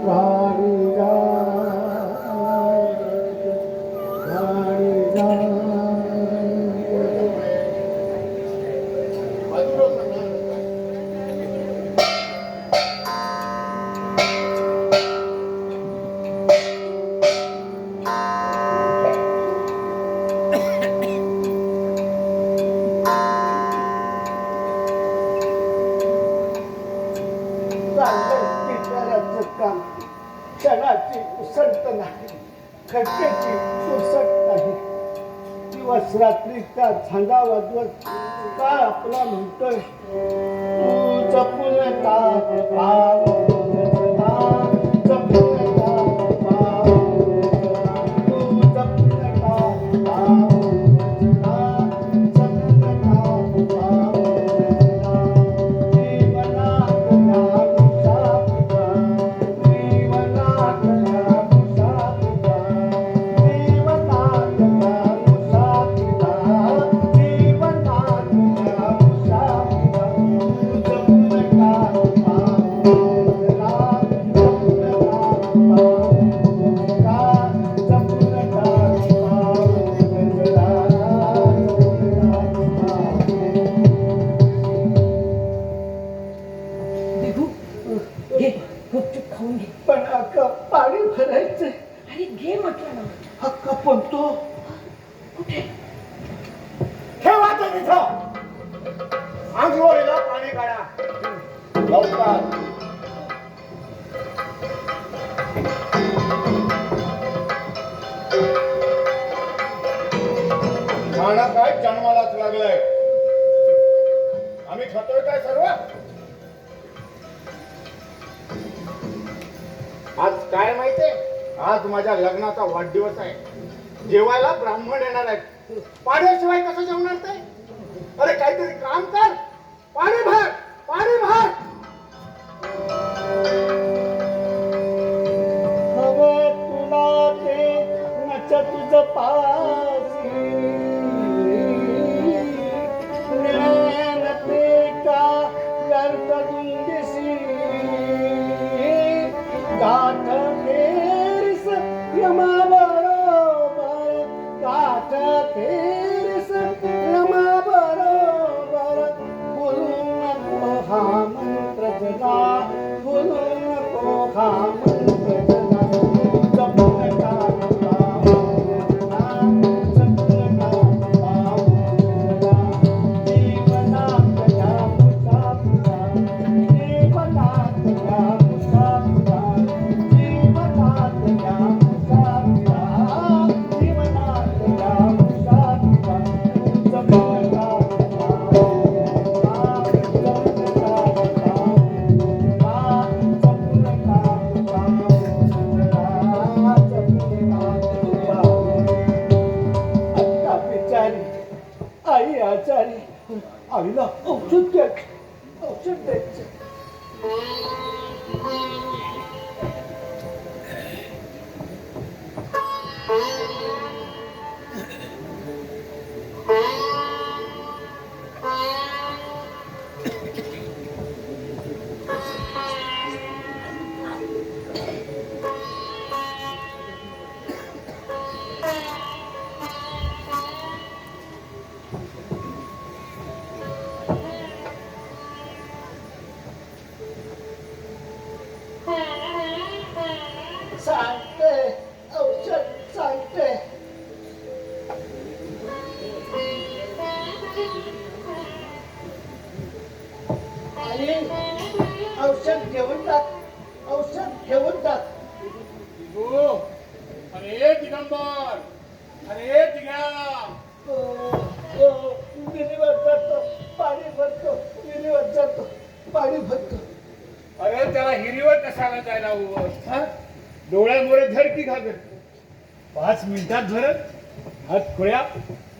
Wow. क्षणाची उसंत नाही खटक्याची उसट नाही. दिवस रात्रीचा झांजा वाजवत काळ आपला म्हणतोय? तू जपून टाक हक्का पण तो कुठे? ठेवा ते तिथं आंघोळीला पाणी काढा. लवकर. खाणं काय जन्मालाच लागलंय? आम्ही खातोय काय सर्व? आज काय माहितीये आज माझ्या लग्नाचा वाढदिवस आहे. जेवायला ब्राह्मण येणार आहेत. पाण्याशिवाय कसं जेवणार ते? अरे काहीतरी काम कर. पाणी भर पाणी भर. हवं तुला ते नच तुझ पा बोलू नको हा मंत्र जगा दिगंबर अरे दिघ्या ओ, ओ, विहिरीवर जातो पाणी भरतो विहिरीवर जातो पाणी भरतो. अरे त्याला हिरीवर कशाला जायला उभं हा? डोळ्यामुळे धर की घागर पाच मिनिटात धरत हात खोळ्या.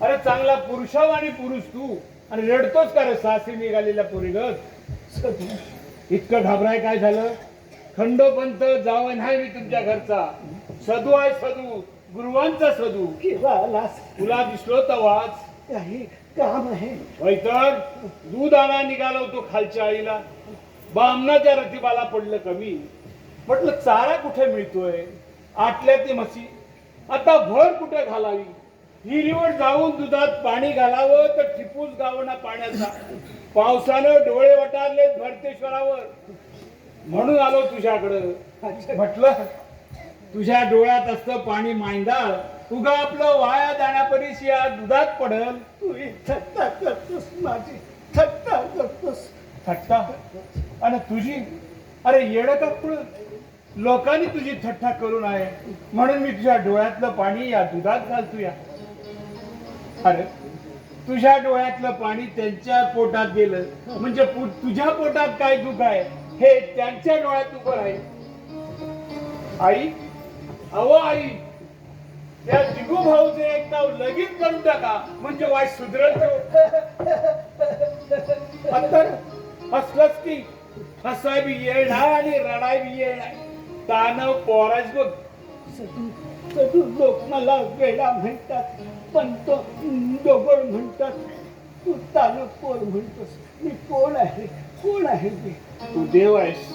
अरे चांगला पुरुषाव आणि पुरुष तू. आणि रडतोच का रे? सासरी निघालेल्या पोरीगत. इतकं घाबराय काय झालं? खंडोपंत जावं नाही मी तुमच्या घरचा. सदू आहे सदू. गुरुवांचा सदू. किंवा आलास तुला दिसलो तवाच. काही काम आहे? होय तर दूध आणा निघाला होतो खालच्या आईला. बामणाच्या रतिबाला पडलं कमी. म्हटलं चारा कुठे मिळतोय? आटल्या ती म्हशी. आता भर कुठे घालावी? हिरीवर जाऊन दुधात पाणी घालावं तर टिपूस गावना पाण्याचा. पावसानं डोळे वटारले भरतेश्वरावर. म्हणून आलो तुझ्याकडं. म्हटलं तुझ्या डोळ्यात असतं पाणी मांडाळ. तुगा आपलं वाया जाण्यापरीस या दुधात पडल. तू थट्टा करतोस माझी थट्टा करतोस. थट्टा? आणि तुझी? अरे येड का पुढं लोकांनी तुझी थट्टा करून आहे म्हणून मी तुझ्या डोळ्यातलं पाणी या दुधात घालतो या अरे तुझ्या डोळ्यातलं पाणी त्यांच्या पोटात गेलं. म्हणजे तुझ्या पोटात काय दुःख आहे? हे त्यांच्या डोळ्यात उभं आहे आई अहो आई त्या दिगू भाऊचे एक नाव लगीन करून टाका. म्हणजे वाईट सुधरल अंतर हसलच की हसाय बी येळ आणि रडाय बी येळ तानव पोराच बघ. सदू लोक मला वेडा म्हणतात पण तो डोगळ म्हणतात. तू तालुक कोण म्हणतोस. मी कोण आहे? कोण आहे मी तू देव आहेस.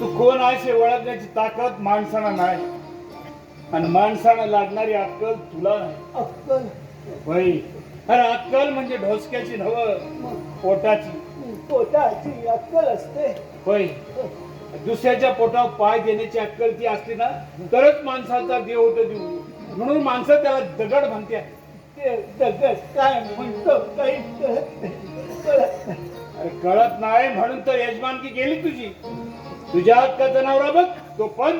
तू कोण आहेस हे ओळखण्याची ताकद माणसाला नाही. आणि माणसाला लागणारी अक्कल तुला नाही. अक्कल. होय. अरे अक्कल म्हणजे ढोसक्याची नव पोटाची. पोटाची अक्कल असते. होय. दुसऱ्याच्या पोटावर पाय देण्याची अक्कल ती असली ना तरच माणसाचा देव होतो देऊ. म्हणून माणसं त्याला दगड म्हणते ते दगड काय म्हणतो काही अरे कळत नाही म्हणून तर यजमानकी गेली तुझी. तुझ्या हक्काचा नवरा बघ तो पण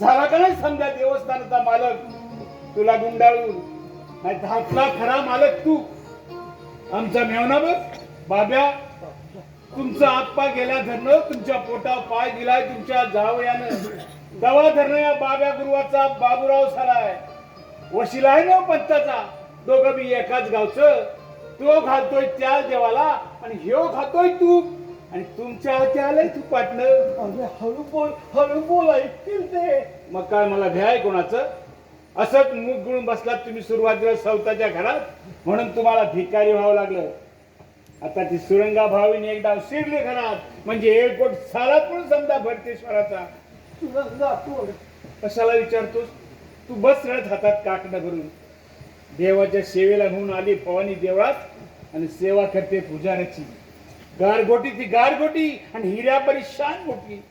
झाला का नाही समजा देवस्थानाचा मालक? तुला गुंडाळून. नाही धातला खरा मालक तू. आमचा मेवना बघ. बाब्या तुमचा आप्पा गेल्या धरणं तुमच्या पोटावर पाय दिलाय तुमच्या जावयानं. दवा धरणं या बाब्या गुरुवाचा बाबूराव सालाय वशिला आहे ना हो दोघं बी एकाच गावचं. तो घालतोय त्या देवाला आणि ह्यो खातोय तू. आणि तुमच्या हाती आलंय तू पाटणं. अरे हळू बोल हळू बोल ऐकतील ते. मग काय मला भ्याय कोणाचं? असंच मुख गुळून बसलात तुम्ही सुरुवातीला सवताच्या घरात म्हणून तुम्हाला भिकारी व्हावं लागलं. आता ती सुरंगा भावीने एकदा शिरली घरात म्हणजे एअरपोर्ट सालात पण समजा भरतेश्वराचा. तुला कशाला विचारतोस? तू बस रथ हातात काकडं भरून. देवाच्या सेवेला म्हणून आली भवानी देवळात आणि सेवा करते पुजाऱ्याची. गारगोटी ती गारगोटी आणि हिऱ्यापरी शान मोठी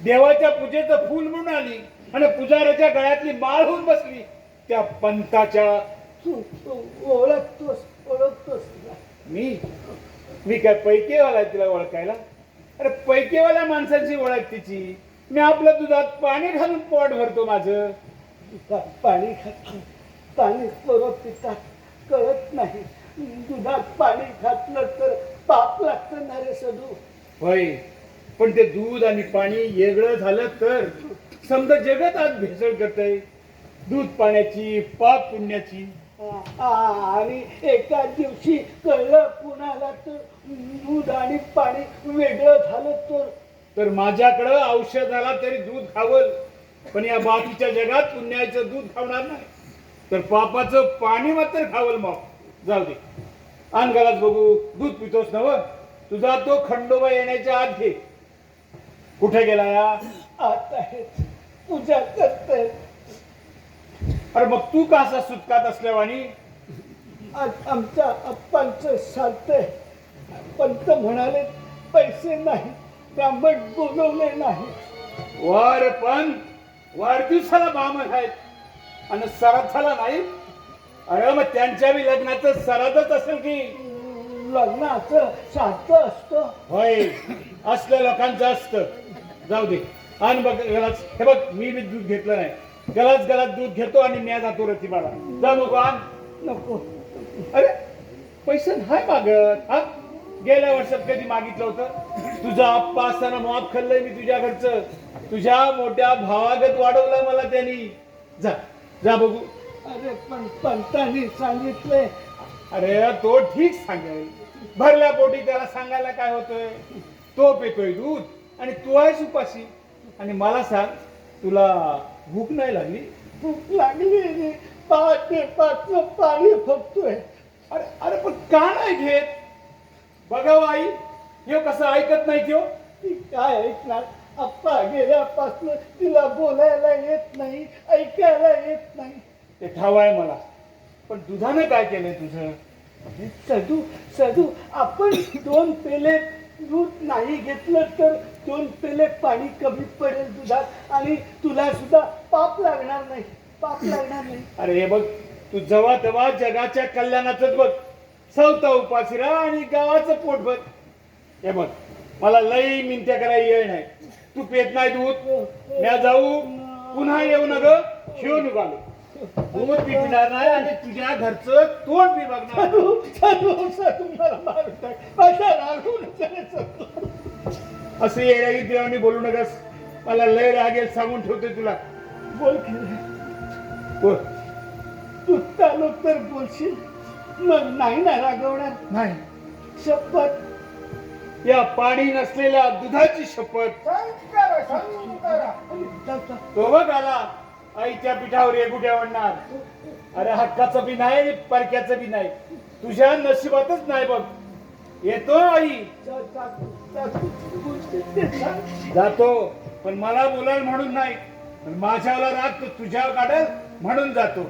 देवाच्या पूजेचं फूल म्हणून आली आणि पुजाऱ्याच्या गळ्यातली माळ होऊन बसली. त्या पंताच्या तू तू ओळखतोस ओळखतोस तुला. मी? मी काय पैकेवाला आहे तिला ओळखायला? अरे पैकेवाल्या माणसांची ओळख तिची. मी आपल्या दुधात पाणी घालून पोट भरतो माझं. पाणी खात पाणी स्वरूप पितात कळत नाही. दुधात पाणी घातलं तर पाप लागतं ना रे सदू. होय. पण ते दूध आणि पाणी वेगळं झालं तर समजा जगत आज भेसळ करतय. दूध पाण्याची पाप पुण्याची. आ- आ- आणि एका दिवशी कळलं कुणाला तर दूध आणि पाणी वेगळं झालं तर? तर माझ्याकडं औषधाला तरी दूध खावल. पण या बाकीच्या जगात पुण्याचं दूध खावणार नाही. तर पापाचं पाणी मात्र खावल मग. जाऊ दे. आण बघू दूध पितोस नव? तुझा तो खंडोबा येण्याच्या आत घे कुठे गेला या? आता हे पूजा करतायत अरे मग तू का असा सुटकात असल्यावानी आज आमच्या अप्पांचं चालतंय पंत म्हणाले पैसे नाही ब्राह्मण बोलवले नाही. वार पण वाढदिवसाला बामण आहेत. आणि सराथाला नाही अरे मग त्यांच्या बी लग्नाचं सरातच असेल की? लग्नाचं साधं असतं. होय असल्या लोकांचं असतं. जाऊ दे. आण बघ घरात हे बघ मी बी दूध घेतलं नाही. गलाच गलाच दूध घेतो आणि म्या जातो रतिबाला. जा नको आण. नको. अरे पैसे नाही मागत. हा? गेल्या वर्षात कधी मागितलं होतं? तुझा आप्पा असताना माफ खाल्लंय मी तुझ्या घरचं. तुझ्या मोठ्या भावागत वाढवलं मला त्यांनी. जा जा बघू. अरे पण पंतांनी सांगितलंय अरे तो ठीक सांगेल. भरल्या पोटी त्याला सांगायला काय होतंय? तो पितोय दूध आणि तू आहेस उपाशी. आणि मला सांग तुला भूक नाही लागली? भूक लागली रे पहाटे पाचलं पाणी फुकतोय. अरे अरे पण का नाही घेत? बघाव आई हे कसं ऐकत नाही त्यो ती काय ऐकणार? आप्पा गेल्यापासून तिला बोलायला येत नाही ऐकायला येत नाही. ते ठाव आहे मला. पण दुधानं काय केलंय तुझं? अरे सदू सदू आपण दोन पेले दूध नाही घेतलं तर दोन पेले पाणी कमी पडेल दुधात आणि तुला सुद्धा पाप लागणार नाही पाप लागणार नाही. अरे हे बघ तू जवा तवा जगाच्या कल्याणाचंच बघ. सवता उपासिरा आणि गावाचं पोट बघ हे बघ मला लई मिनत्या करायला येळ नाही. तू पेत नाही दूध. म्या जाऊ पुन्हा येऊ नग शिवून निघालो. दूध नाही आणि तुझ्या घरचं तोंड पी बघणार मला मारून टाक. असं येण्याची देवानी बोलू नकस मला लय रागेल सांगून ठेवते तुला. बोल की रे. बोल. तू चालू तर बोलशील. मग नाही ना रागवणार. नाही. शपथ. या पाणी नसलेल्या दुधाची शपथ. तो बघ आला. आईच्या पिठावर एकुट्या म्हणणार अरे हक्काचं बी नाही परक्याचं बी नाही. तुझ्या नशिबातच नाही बघ. येतो आई. जातो. पण मला बोलाल म्हणून नाही. पण माझ्यावर राग तुझ्या तुझ्यावर म्हणून जातो.